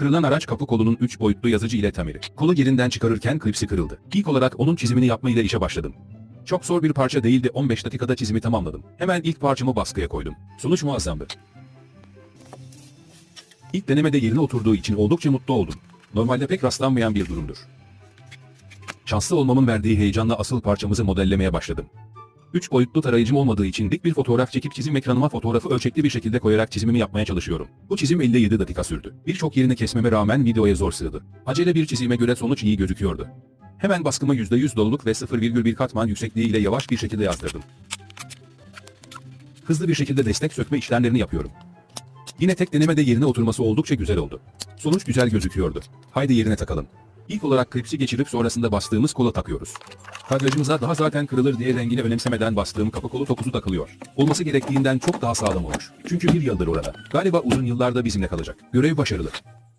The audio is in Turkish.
Kırılan araç kapı kolunun 3 boyutlu yazıcı ile tamiri. Kolu yerinden çıkarırken klipsi kırıldı. İlk olarak onun çizimini yapmayla işe başladım. Çok zor bir parça değildi 15 dakikada çizimi tamamladım. Hemen ilk parçamı baskıya koydum. Sonuç muazzamdı. İlk denemede yerine oturduğu için oldukça mutlu oldum. Normalde pek rastlanmayan bir durumdur. Şanslı olmamın verdiği heyecanla asıl parçamızı modellemeye başladım. 3 boyutlu tarayıcım olmadığı için dik bir fotoğraf çekip çizim ekranıma fotoğrafı ölçekli bir şekilde koyarak çizimimi yapmaya çalışıyorum. Bu çizim 57 dakika sürdü. Birçok yerini kesmeme rağmen videoya zor sığdı. Acele bir çizime göre sonuç iyi gözüküyordu. Hemen baskımı %100 doluluk ve 0,1 katman yüksekliği ile yavaş bir şekilde yazdırdım. Hızlı bir şekilde destek sökme işlemlerini yapıyorum. Yine tek denemede yerine oturması oldukça güzel oldu. Sonuç güzel gözüküyordu. Haydi yerine takalım. İlk olarak klipsi geçirip sonrasında bastığımız kola takıyoruz. Kadrajımıza daha zaten kırılır diye rengini önemsemeden bastığım kapı kolu topuzu takılıyor. Olması gerektiğinden çok daha sağlam olmuş. Çünkü bir yıldır orada. Galiba uzun yıllarda bizimle kalacak. Görev başarılı.